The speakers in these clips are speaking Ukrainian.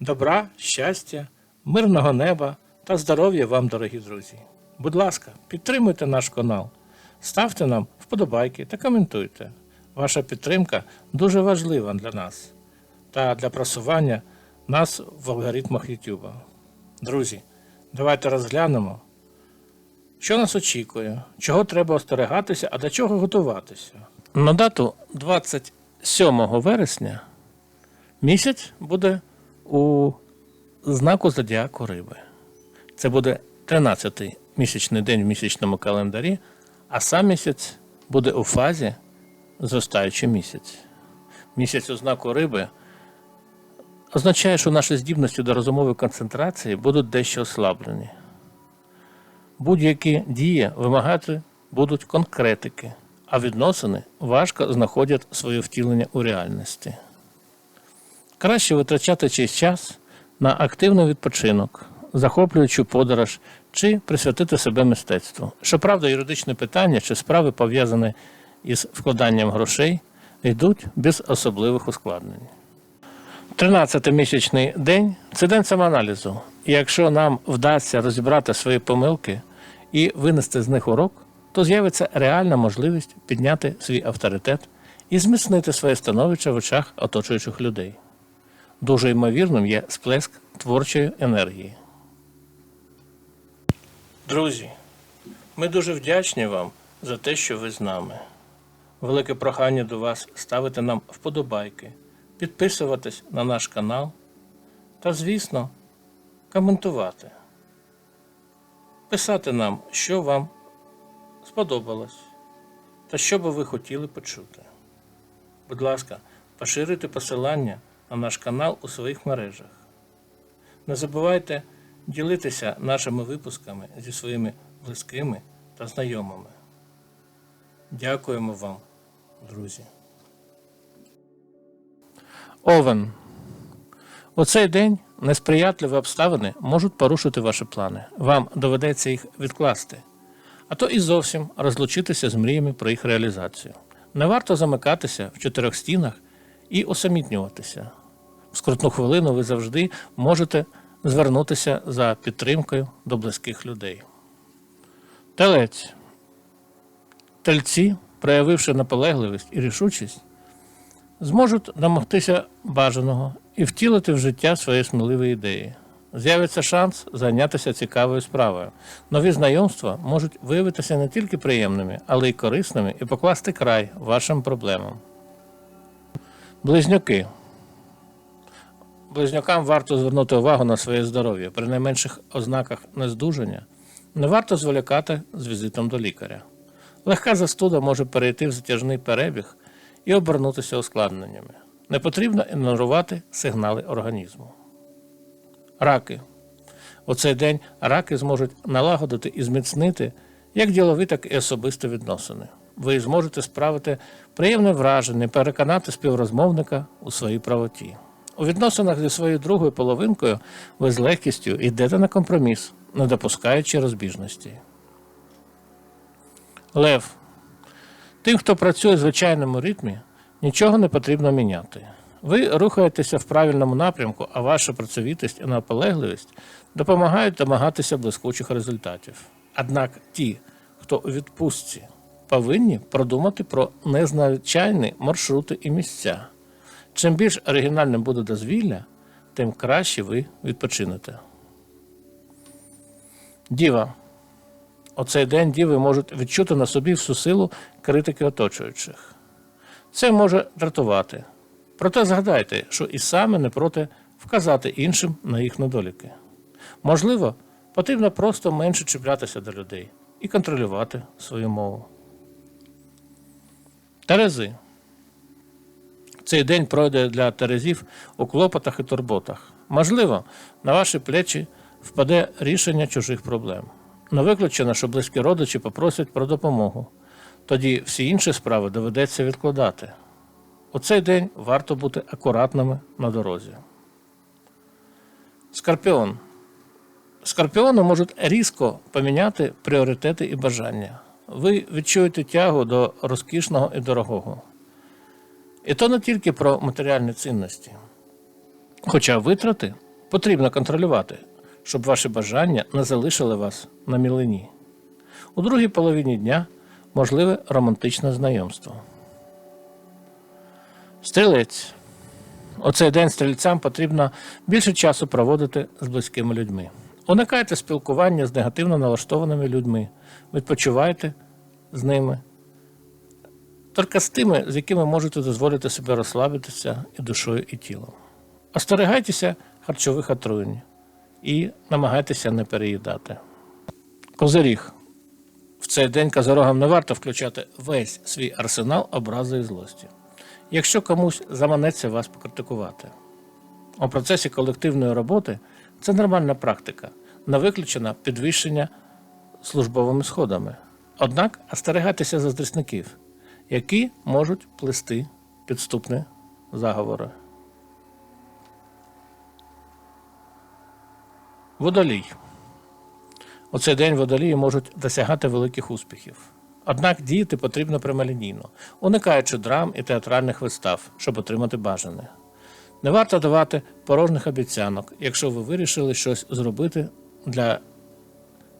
Добра, щастя, мирного неба та здоров'я вам, дорогі друзі. Будь ласка, підтримуйте наш канал, ставте нам вподобайки та коментуйте. Ваша підтримка дуже важлива для нас та для просування нас в алгоритмах YouTube. Друзі, давайте розглянемо, що нас очікує, чого треба остерегатися, а до чого готуватися. На дату 27 вересня місяць буде у знаку зодіаку риби. Це буде 13-й місячний день в місячному календарі, а сам місяць буде у фазі зростаючий місяць. Місяць у знаку риби означає, що наші здібності до розумової концентрації будуть дещо ослаблені. Будь-які дії вимагати будуть конкретики, а відносини важко знаходять своє втілення у реальності. Краще витрачати чийсь час на активний відпочинок, захоплюючу подорож чи присвятити себе мистецтву. Щоправда, юридичні питання чи справи, пов'язані із вкладанням грошей, йдуть без особливих ускладнень. 13 місячний день це день самоаналізу. І якщо нам вдасться розібрати свої помилки і винести з них урок, то з'явиться реальна можливість підняти свій авторитет і зміцнити своє становище в очах оточуючих людей. Дуже ймовірним є сплеск творчої енергії. Друзі, ми дуже вдячні вам за те, що ви з нами. Велике прохання до вас ставити нам вподобайки, підписуватись на наш канал та, звісно, коментувати. Писати нам, що вам сподобалось та що би ви хотіли почути. Будь ласка, поширюйте посилання на наш канал у своїх мережах. Не забувайте ділитися нашими випусками зі своїми близькими та знайомими. Дякуємо вам, друзі. Овен. У цей день несприятливі обставини можуть порушити ваші плани. Вам доведеться їх відкласти, а то і зовсім розлучитися з мріями про їх реалізацію. Не варто замикатися в чотирьох стінах і усамітнюватися. Скрутну хвилину ви завжди можете звернутися за підтримкою до близьких людей. Телець. Тельці, проявивши наполегливість і рішучість, зможуть домогтися бажаного і втілити в життя свої сміливі ідеї. З'явиться шанс зайнятися цікавою справою. Нові знайомства можуть виявитися не тільки приємними, але й корисними і покласти край вашим проблемам. Близнюки. Близнюкам варто звернути увагу на своє здоров'я. При найменших ознаках нездужання не варто зволікати з візитом до лікаря. Легка застуда може перейти в затяжний перебіг і обернутися ускладненнями. Не потрібно ігнорувати сигнали організму. Раки. У цей день раки зможуть налагодити і зміцнити як ділові, так і особисті відносини. Ви зможете справити приємне враження, переконати співрозмовника у своїй правоті. У відносинах зі своєю другою половинкою ви з легкістю йдете на компроміс, не допускаючи розбіжності. Лев. Тим, хто працює в звичайному ритмі, нічого не потрібно міняти. Ви рухаєтеся в правильному напрямку, а ваша працьовітість і наполегливість допомагають домагатися блискучих результатів. Однак ті, хто у відпустці, повинні продумати про незвичайні маршрути і місця. Чим більш оригінальним буде дозвілля, тим краще ви відпочинете. Діва. У цей день діви можуть відчути на собі всю силу критики оточуючих. Це може дратувати. Проте згадайте, що і саме не проти вказати іншим на їх недоліки. Можливо, потрібно просто менше чіплятися до людей і контролювати свою мову. Терези. Цей день пройде для терезів у клопотах і турботах. Можливо, на ваші плечі впаде рішення чужих проблем. Не виключено, що близькі родичі попросять про допомогу. Тоді всі інші справи доведеться відкладати. У цей день варто бути акуратними на дорозі. Скорпіон. Скорпіони можуть різко поміняти пріоритети і бажання. Ви відчуєте тягу до розкішного і дорогого. І то не тільки про матеріальні цінності. Хоча витрати Потрібно контролювати, щоб ваші бажання не залишили вас на мілині. У другій половині дня можливе романтичне знайомство. Стрілець. У цей день стрільцям потрібно більше часу проводити з близькими людьми. Уникайте спілкування з негативно налаштованими людьми, відпочивайте з ними. Тільки з тими, з якими можете дозволити себе розслабитися і душою, і тілом. Остерігайтеся харчових отруєнь і намагайтеся не переїдати. Козиріг. В цей день козорогам не варто включати весь свій арсенал образи і злості. Якщо комусь заманеться вас покритикувати. У процесі колективної роботи це нормальна практика, не виключено підвищення службовими сходами. Однак остерігайтеся заздрісників, які можуть плести підступні заговори. Водолій. У цей день водолії можуть досягати великих успіхів. Однак діяти потрібно прямолінійно, уникаючи драм і театральних вистав, щоб отримати бажане. Не варто давати порожніх обіцянок, якщо ви вирішили щось зробити для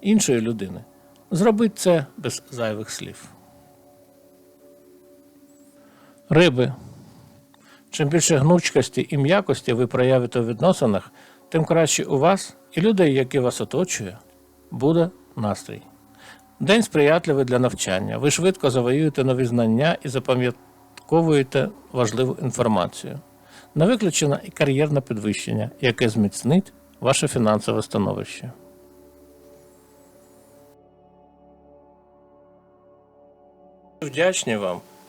іншої людини. Зробіть це без зайвих слів. Риби. Чим більше гнучкості і м'якості ви проявите у відносинах, тим краще у вас і людей, які вас оточує, буде настрій. День сприятливий для навчання. Ви швидко завоюєте нові знання і запам'ятковуєте важливу інформацію. Не виключено і кар'єрне підвищення, яке зміцнить ваше фінансове становище. Вдячні вам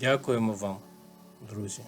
Дякуємо вам, друзі.